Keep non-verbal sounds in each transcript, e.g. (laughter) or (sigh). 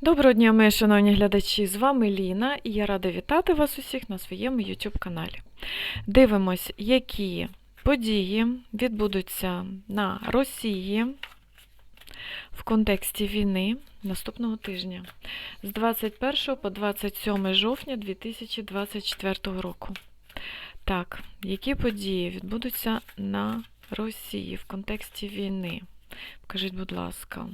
Доброго дня, мої шановні глядачі! З вами Ліна і я рада вітати вас усіх на своєму YouTube каналі. Дивимось, які події відбудуться на Росії в контексті війни наступного тижня з 21 по 27 жовтня 2024 року. Так, які події відбудуться на Росії в контексті війни? Покажіть, будь ласка.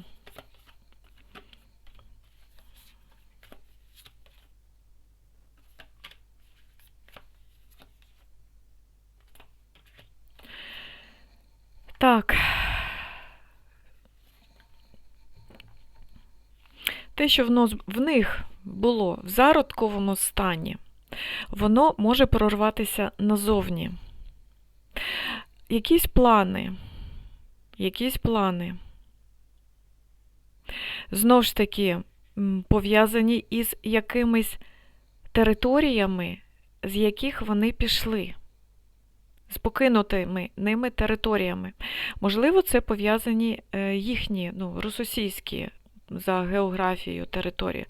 Так. Те, що в, них було в зародковому стані, воно може прорватися назовні. Якісь плани, якісь плани, знову ж таки, пов'язані із якимись територіями, з яких вони пішли з покинутими ними територіями. Можливо, це пов'язані е, їхні ну, російські за географією території.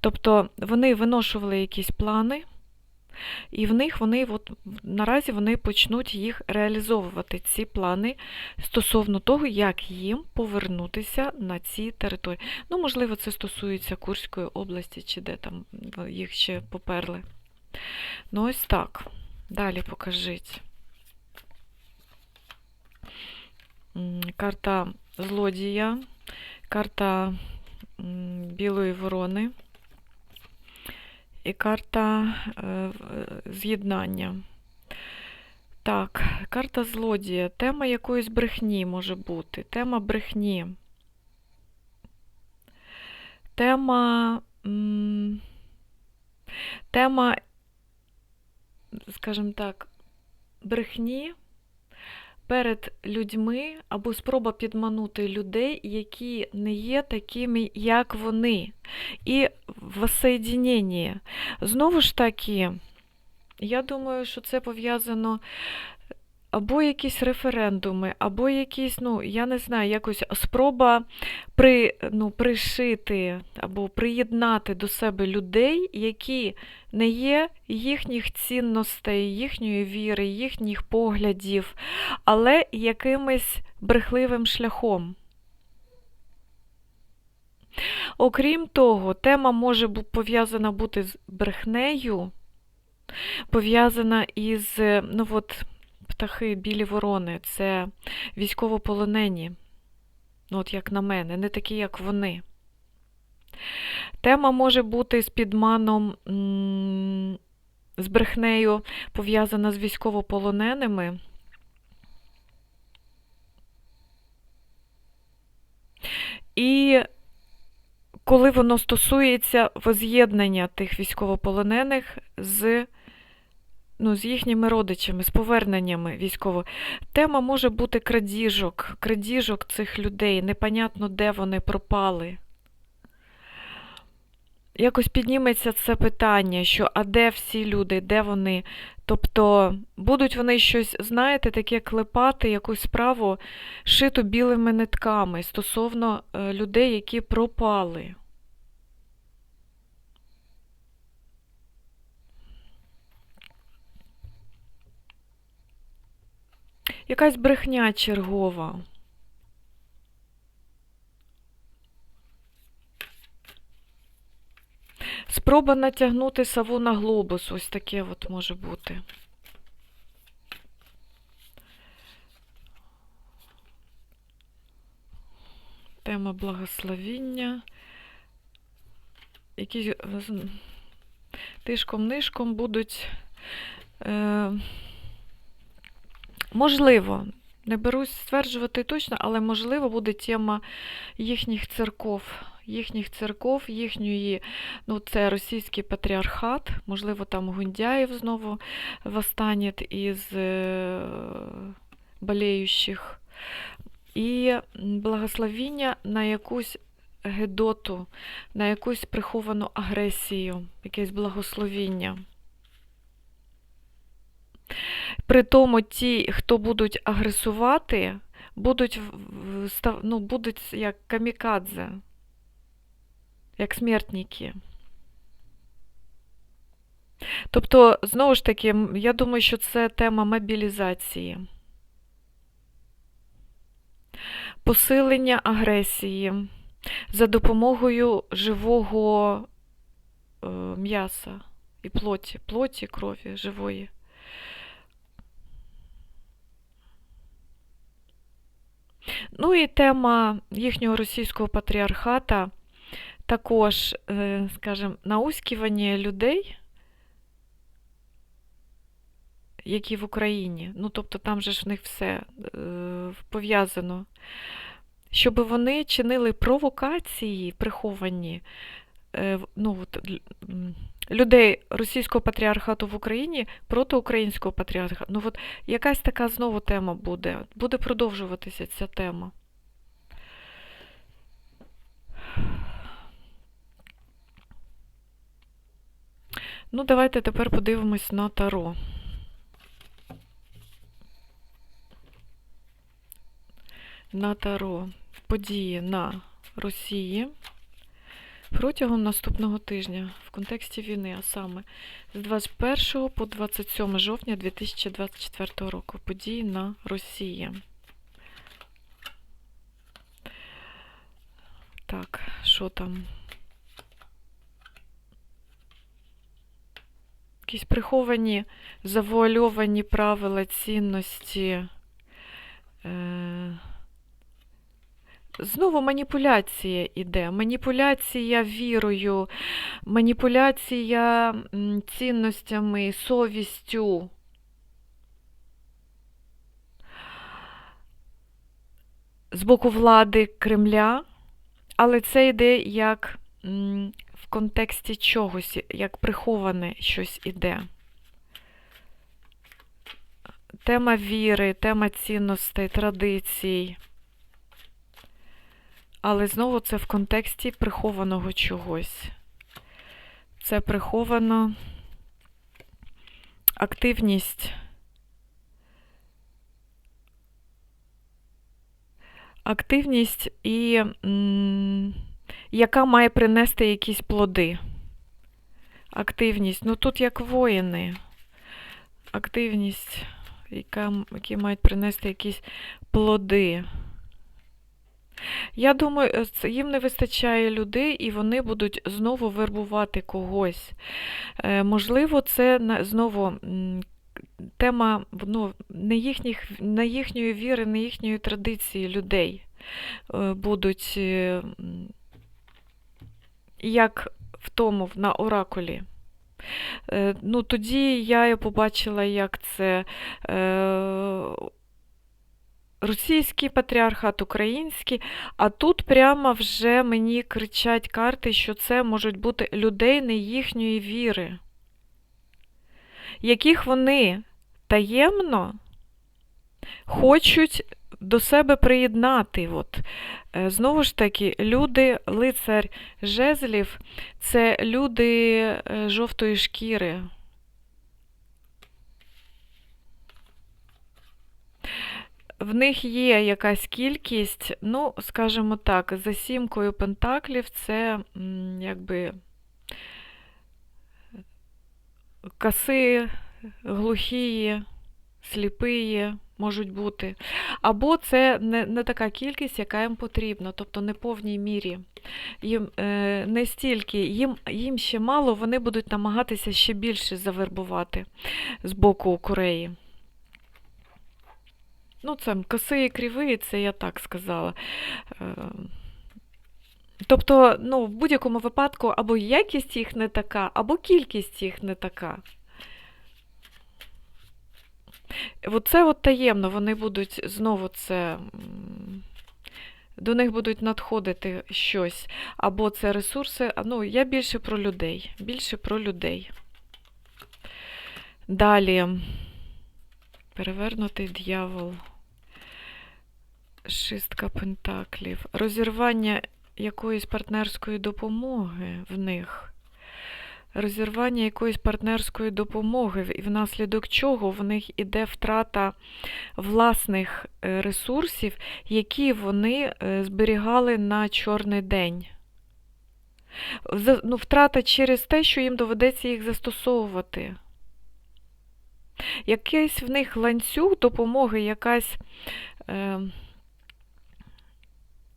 Тобто вони виношували якісь плани, і в них вони от, наразі вони почнуть їх реалізовувати, ці плани стосовно того, як їм повернутися на ці території. Ну, можливо, це стосується Курської області, чи де там їх ще поперли. Ну, ось так. Далі покажіть. М, Карта злодія, карта білої ворони і карта е, з'єднання. Так, карта злодія. Тема якоїсь брехні може бути. Тема брехні. Тема. Тема, скажімо так, брехні перед людьми або спроба підманути людей, які не є такими, як вони. І воссоєдінення. Знову ж таки, я думаю, що це пов'язано або якісь референдуми, або якісь, ну, я не знаю, якось спроба при, ну, пришити або приєднати до себе людей, які не є їхніх цінностей, їхньої віри, їхніх поглядів, але якимось брехливим шляхом. Окрім того, тема може пов'язана бути з брехнею, пов'язана із, ну от, птахи, білі ворони, це військовополонені, ну от як на мене, не такі, як вони. Тема може бути з підманом, з брехнею, пов'язана з військовополоненими. І коли воно стосується воз'єднання тих військовополонених з, ну, з їхніми родичами, з поверненнями військово. Тема може бути крадіжок, крадіжок цих людей, непонятно, де вони пропали. Якось підніметься це питання, що а де всі люди, де вони? Тобто будуть вони щось, знаєте, таке клепати, якусь справу шиту білими нитками стосовно е, людей, які пропали. Якась брехня чергова. Спроба натягнути сову на глобус. Ось таке от може бути. Тема благословіння. Які е, тишком-нишком будуть. Е, можливо, не берусь стверджувати точно, але можливо буде тема їхніх церков, їхніх церков, їхньої, ну це російський патріархат, можливо, там Гундяєв знову восстане із е, болеючих. І благословіння на якусь гедоту, на якусь приховану агресію, якесь благословіння. При тому ті, хто будуть агресувати, будуть, ну, будуть як камікадзе. як смертники. Тобто, знову ж таки, я думаю, що це тема мобілізації, посилення агресії за допомогою живого е, м'яса і плоті, плоті, крові живої. Ну і тема їхнього російського патріархата також, е, скажімо, наусківання людей, які в Україні, ну тобто там же ж в них все е, пов'язано, щоб вони чинили провокації приховані е, ну, людей російського патріархату в Україні проти українського патріархату. Ну от якась така знову тема буде. Буде продовжуватися ця тема. Ну, давайте тепер подивимось на Таро. На Таро. Події на Росії протягом наступного тижня в контексті війни, а саме з 21 по 27 жовтня 2024 року. Події на Росії. Так, що там? Якісь приховані, завуальовані правила цінності. Е- Знову маніпуляція іде. Маніпуляція вірою, маніпуляція цінностями, совістю. З боку влади Кремля, але це йде як в контексті чогось, як приховане щось іде. Тема віри, тема цінностей, традицій. Але знову це в контексті прихованого чогось. Це приховано активність. Активність, і, яка має принести якісь плоди. Активність. Ну тут як воїни. Активність, яка, які мають принести якісь плоди. Я думаю, е, їм не вистачає людей, і вони будуть знову вербувати когось. Е, Можливо, це знову тема ну, не, їхніх, не їхньої віри, не їхньої традиції людей е, будуть, як в тому, на оракулі. Ну, тоді я побачила, як це російський патріархат, український, а тут прямо вже мені кричать карти, що це можуть бути людей не їхньої віри, яких вони таємно хочуть до себе приєднати. От. Е, Знову ж таки, люди, лицар жезлів, це люди е, жовтої шкіри. В них є якась кількість, ну, скажімо так, за сімкою пентаклів це якби коси, глухії, сліпиї можуть бути. Або це не, не така кількість, яка їм потрібна, тобто не повній мірі. Їм е, не стільки, їм, їм ще мало, вони будуть намагатися ще більше завербувати з боку Кореї. Ну, це коси і криві, це я так сказала. Е, Тобто, ну, в будь-якому випадку або якість їх не така, або кількість їх не така. Оце от таємно, вони будуть знову це. До них будуть надходити щось. Або це ресурси. Ну, я більше про людей. Більше про людей. Далі. Перевернутий дьявол. Шістка пентаклів. Розірвання якоїсь партнерської допомоги в них. Розірвання якоїсь партнерської допомоги, і внаслідок чого в них іде втрата власних е, ресурсів, які вони е, зберігали на чорний день. ну, втрата через те, що їм доведеться їх застосовувати. Якийсь в них ланцюг допомоги, якась е,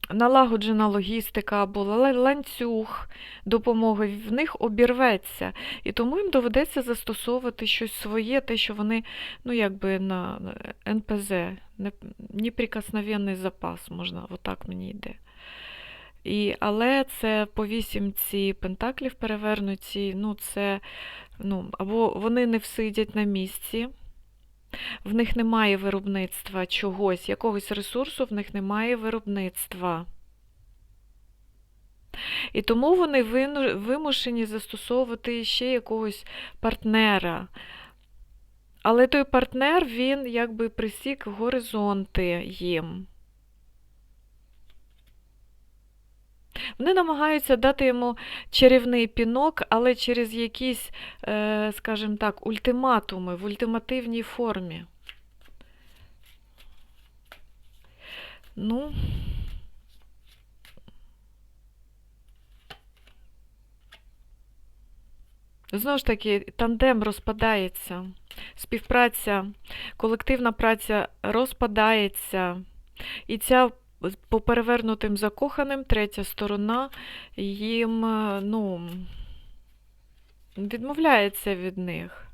налагоджена логістика або ланцюг допомоги в них обірветься. І тому їм доведеться застосовувати щось своє, те, що вони, ну, якби на НПЗ, не- неприкосновенний запас, можна, отак мені йде. І, але це по вісімці пентаклів перевернуті, ну це, ну, або вони не всидять на місці, в них немає виробництва чогось, якогось ресурсу, в них немає виробництва. І тому вони вимушені застосовувати ще якогось партнера. Але той партнер, він якби присік горизонти їм. Вони намагаються дати йому чарівний пінок, але через якісь, е, скажімо так, ультиматуми в ультимативній формі. Ну, знову ж таки, тандем розпадається, співпраця, колективна праця розпадається. І ця по перевернутим закоханим третя сторона їм е, ну, відмовляється від них.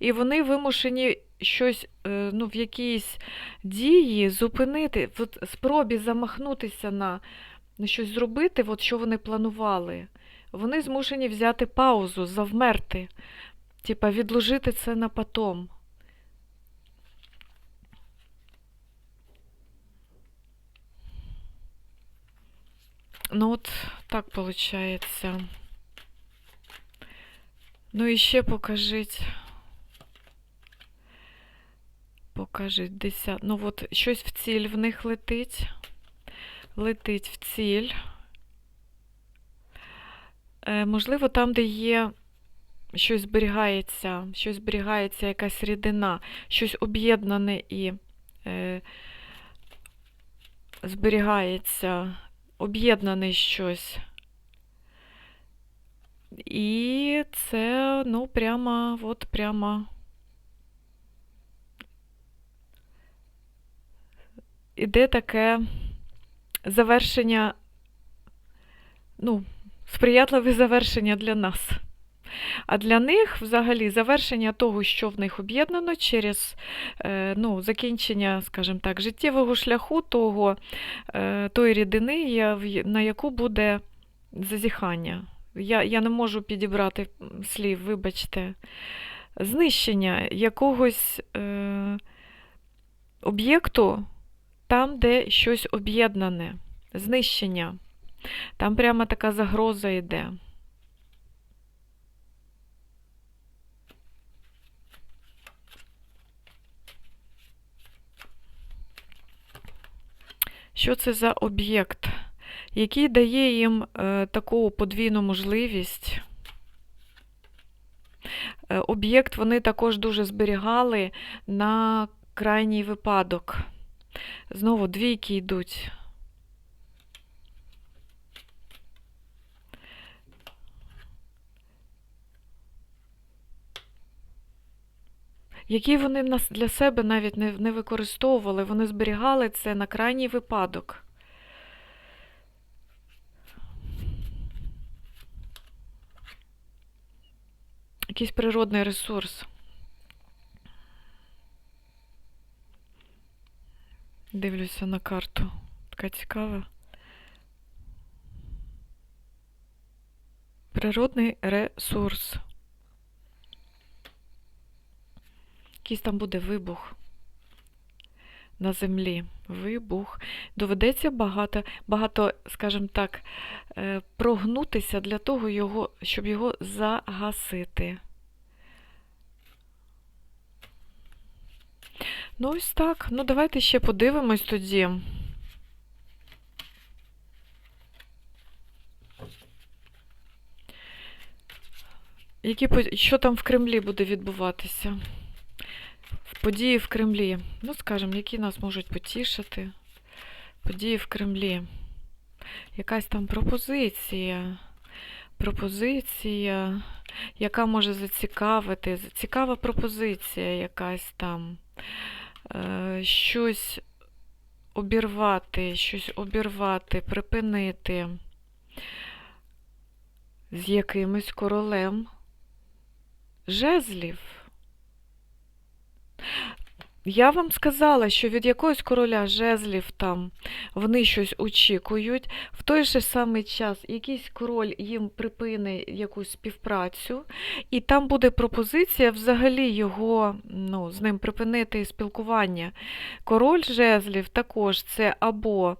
І вони вимушені щось е, ну, в якійсь дії зупинити, в спробі замахнутися на, щось зробити, от що вони планували. Вони змушені взяти паузу, завмерти, типа відложити це на потом. Ну от так получається. Ну і ще покажіть. Покажіть десят. Ну от щось в ціль в них летить. Летить в ціль. Е, можливо, там, де є щось зберігається, щось зберігається, якась рідина, щось об'єднане і е, зберігається, об'єднане щось. І це, ну, прямо, от прямо. Іде таке завершення, ну, сприятливе завершення для нас. А для них взагалі завершення того, що в них об'єднано через е, ну, закінчення, скажімо так, життєвого шляху того, е, тої рідини, на яку буде зазіхання. Я, я не можу підібрати слів, вибачте. Знищення якогось е, об'єкту там, де щось об'єднане. Знищення. Там прямо така загроза йде. Що це за об'єкт, який дає їм е, таку подвійну можливість? Е, об'єкт вони також дуже зберігали на крайній випадок. Знову двійки йдуть. Які вони для себе навіть не, не використовували, вони зберігали це на крайній випадок. Якийсь природний ресурс. Дивлюся на карту. Така цікава. Природний ресурс. Якийсь там буде вибух на землі. Вибух. Доведеться багато, багато, скажімо так, е, прогнутися для того, його, щоб його загасити. Ну, ось так. Ну, давайте ще подивимось тоді. Які, що там в Кремлі буде відбуватися? Події в Кремлі. Ну, скажімо, які нас можуть потішити. Події в Кремлі. Якась там пропозиція. пропозиція, яка може зацікавити. Цікава пропозиція якась там. Е, щось обірвати, щось обірвати, припинити з якимось королем жезлів. Я вам сказала, що від якогось короля жезлів там вони щось очікують. В той же самий час якийсь король їм припине якусь співпрацю, і там буде пропозиція взагалі його, ну, з ним припинити спілкування. Король жезлів також це або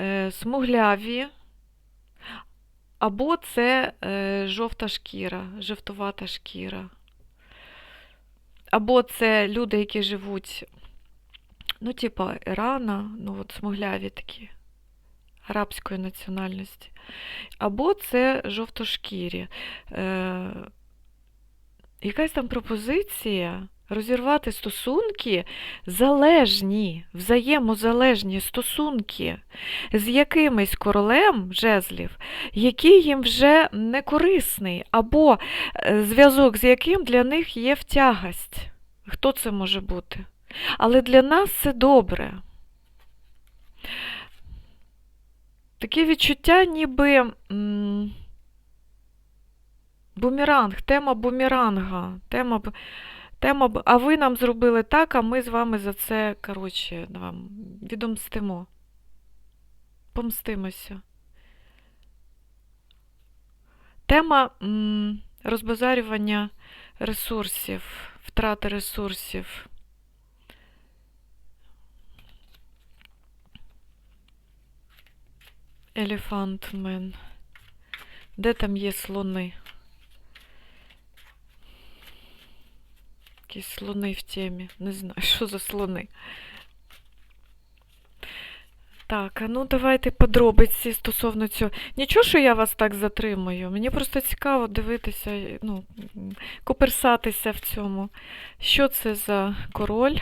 е, смугляві, або це е, жовта шкіра, жовтувата шкіра. Або це люди, які живуть, ну, типа Ірана, ну от смугляві такі, арабської національності. Або це жовтошкірі. Е, якась там пропозиція розірвати стосунки залежні, взаємозалежні стосунки з якимось королем жезлів, який їм вже не корисний, або е, зв'язок з яким для них є втягость. Хто це може бути? Але для нас це добре. Таке відчуття, ніби бумеранг, тема бумеранга. Тема, б- а ви нам зробили так, а ми з вами за це, коротше, вам відомстимо. Помстимося. Тема м, розбазарювання ресурсів, втрати ресурсів. Елефантмен. Де там є слони? Якісь слони в темі. Не знаю, (laughs) що за слони. Так, а ну давайте подробиці стосовно цього. Нічого, що я вас так затримую. Мені просто цікаво дивитися, ну, м, коперсатися в цьому. Що це за король?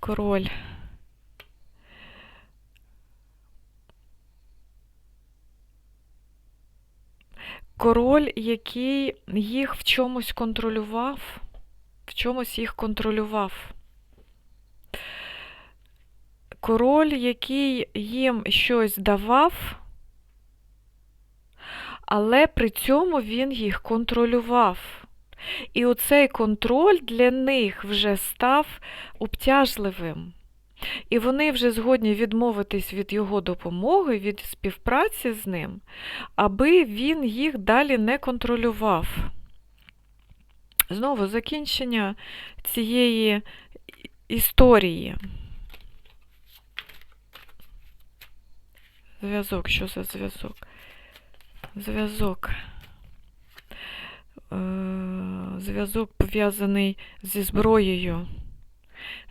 Король. Король, який їх в чомусь контролював, в чомусь їх контролював. Король, який їм щось давав, але при цьому він їх контролював. І оцей контроль для них вже став обтяжливим. І вони вже згодні відмовитись від його допомоги, від співпраці з ним, аби він їх далі не контролював. Знову закінчення цієї історії. Зв'язок, що за зв'язок? Зв'язок. Е, Зв'язок пов'язаний зі зброєю.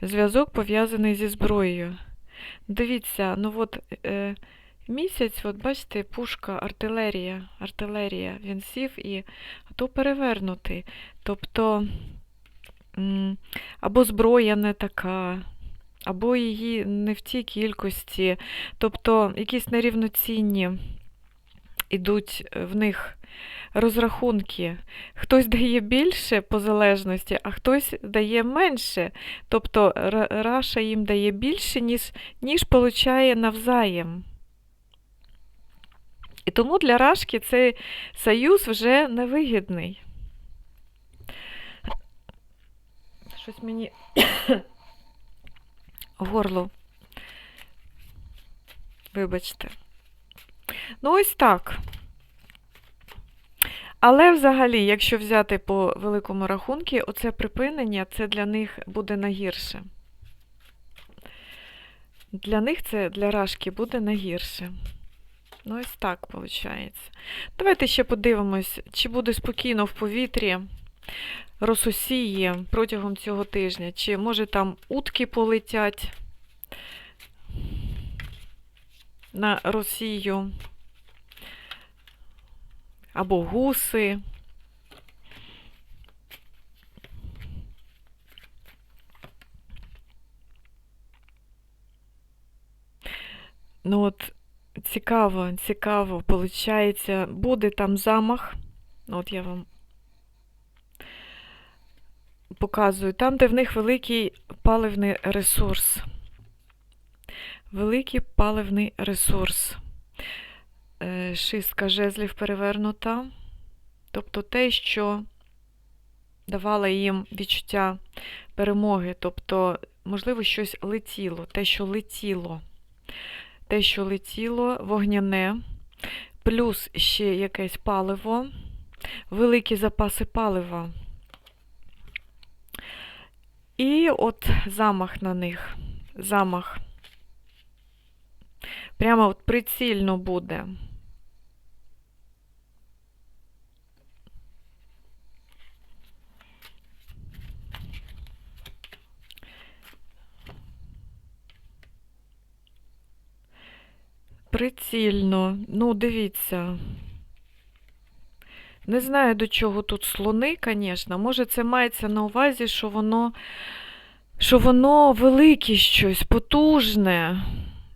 Зв'язок пов'язаний зі зброєю. Дивіться, ну от е, місяць, от бачите, пушка, артилерія, артилерія, він сів і то перевернутий. Тобто або зброя не така, або її не в тій кількості, тобто якісь нерівноцінні ідуть в них розрахунки. Хтось дає більше по залежності, а хтось дає менше. Тобто Раша їм дає більше, ніж, ніж получає навзаєм. І тому для Рашки цей союз вже невигідний. Щось мені (coughs) горло. Вибачте. Ну, ось так. Але взагалі, якщо взяти по великому рахунку, оце припинення це для них буде найгірше. Для них це для Рашки буде найгірше. Ну, ось так виходить. Давайте ще подивимось, чи буде спокійно в повітрі Рососії протягом цього тижня, чи може там утки полетять на Росію, або гуси. Ну от Цікаво, цікаво, получається, буде там замах. От я вам показую. Там, де в них великий паливний ресурс. Великий паливний ресурс. Е, Шістка жезлів перевернута. Тобто те, що давало їм відчуття перемоги. Тобто, можливо, щось летіло, те, що летіло. Те, що летіло, вогняне, плюс ще якесь паливо, великі запаси палива. І от замах на них. Замах. Прямо от прицільно буде. Прицільно. Ну, дивіться. Не знаю, до чого тут слони, звісно. Може, це мається на увазі, що воно, що воно велике щось, потужне,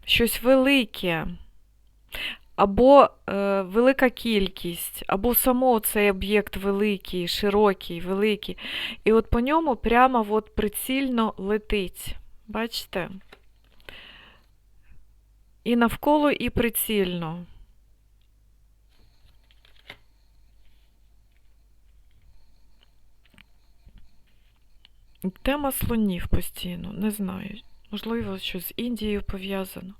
щось велике. Або е, велика кількість, або само цей об'єкт великий, широкий, великий. І от по ньому прямо от прицільно летить. Бачите? І навколо, і прицільно. Тема слонів постійно, не знаю. Можливо, щось з Індією пов'язано.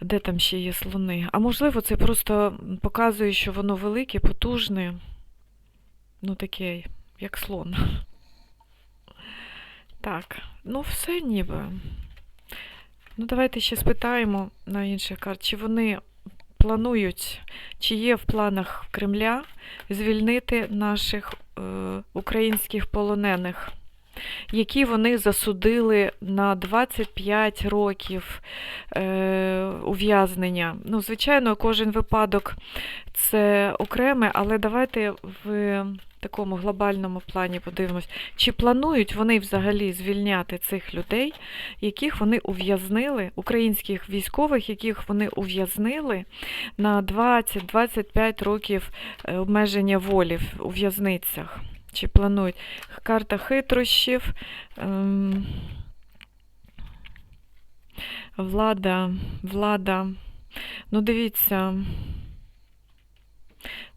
Де там ще є слони? А можливо, це просто показує, що воно велике, потужне, ну таке, як слон. Так, ну все ніби. Ну, давайте ще спитаємо на інших карт, чи вони планують, чи є в планах Кремля звільнити наших е, українських полонених, які вони засудили на 25 років е, ув'язнення. Ну, звичайно, кожен випадок це окреме, але давайте в такому глобальному плані подивимось, чи планують вони взагалі звільняти цих людей, яких вони ув'язнили, українських військових, яких вони ув'язнили на 20-25 років е, обмеження волі у в'язницях. Чи планують карта хитрощів, ем, влада, влада. Ну, дивіться,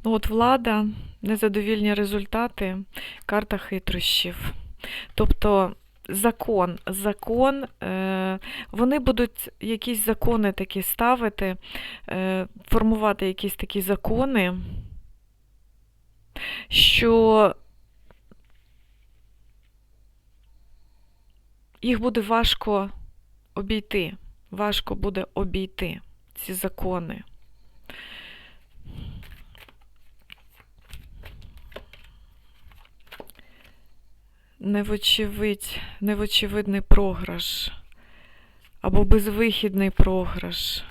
ну от влада, незадовільні результати, карта хитрощів. Тобто закон, закон, е, вони будуть якісь закони такі ставити, е, формувати якісь такі закони, що їх буде важко обійти, важко буде обійти ці закони. Невочевидь, невочевидний програш або безвихідний програш.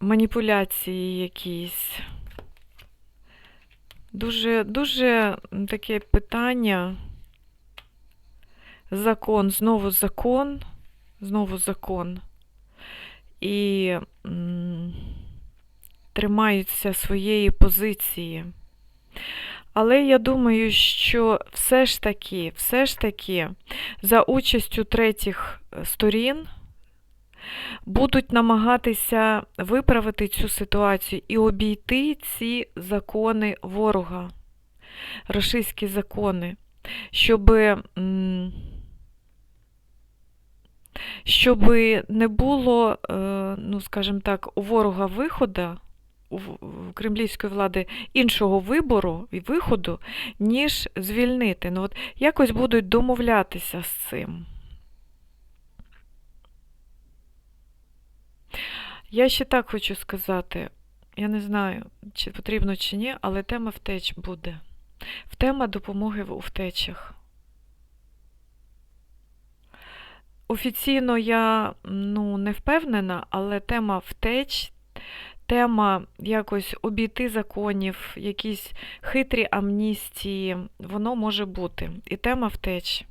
Маніпуляції якісь. Дуже, дуже таке питання. Закон, знову закон, знову закон. І м, тримаються своєї позиції. Але я думаю, що все ж таки, все ж таки, за участю третіх сторін будуть намагатися виправити цю ситуацію і обійти ці закони ворога, рашистські закони, щоб, щоб не було, е, ну, скажімо так, у ворога виходу. У кремлівської влади іншого вибору і виходу, ніж звільнити. Ну, от Якось будуть домовлятися з цим. Я ще так хочу сказати, я не знаю, чи потрібно чи ні, але тема втеч буде. Тема допомоги у втечах. Офіційно я ну, не впевнена, але тема втеч, тема якось обійти законів, якісь хитрі амністії, воно може бути. І тема втеч.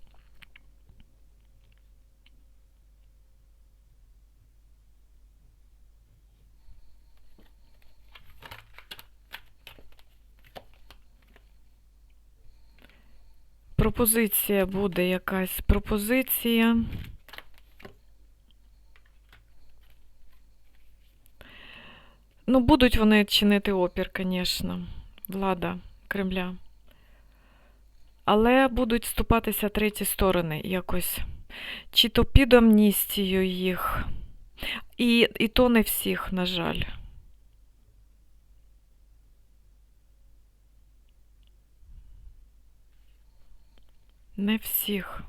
Пропозиція буде якась пропозиція. Ну, будуть вони чинити опір, звісно, влада Кремля. Але будуть вступатися треті сторони якось. Чи то під амністію їх. І, і то не всіх, на жаль. Не всіх.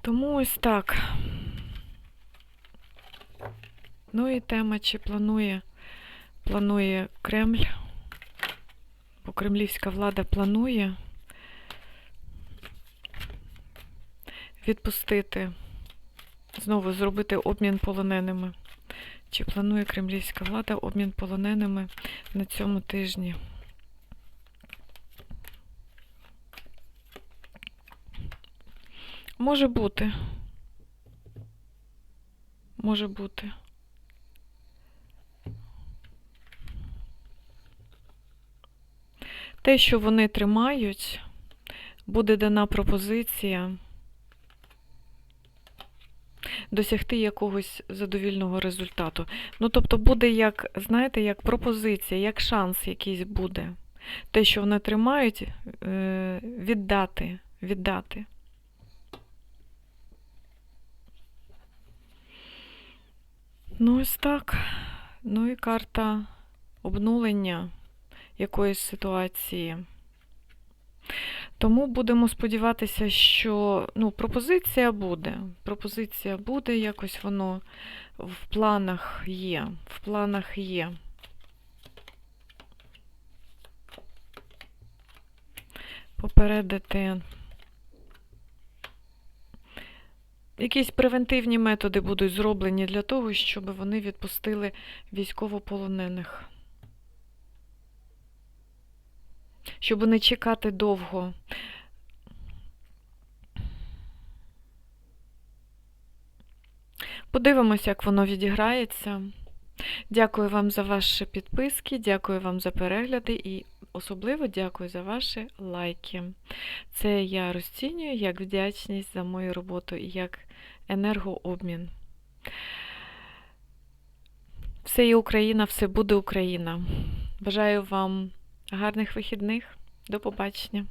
Тому ось так. Ну і тема, чи планує, планує Кремль, бо кремлівська влада планує відпустити, знову зробити обмін полоненими. Чи планує кремлівська влада обмін полоненими на цьому тижні? Може бути. Може бути. Те, що вони тримають, буде дана пропозиція досягти якогось задовільного результату. Ну, тобто буде як, знаєте, як пропозиція, як шанс якийсь буде. Те, що вони тримають, е, віддати, віддати. Ну, ось так. Ну і карта обнулення якоїсь ситуації. Тому будемо сподіватися, що ну, пропозиція буде. Пропозиція буде, якось воно в планах є. В планах є. Попередити. Якісь превентивні методи будуть зроблені для того, щоб вони відпустили військовополонених. Щоб не чекати довго. Подивимося, як воно відіграється. Дякую вам за ваші підписки, дякую вам за перегляди і особливо дякую за ваші лайки. Це я розцінюю як вдячність за мою роботу і як енергообмін. Все є Україна, все буде Україна. Бажаю вам гарних вихідних. До побачення.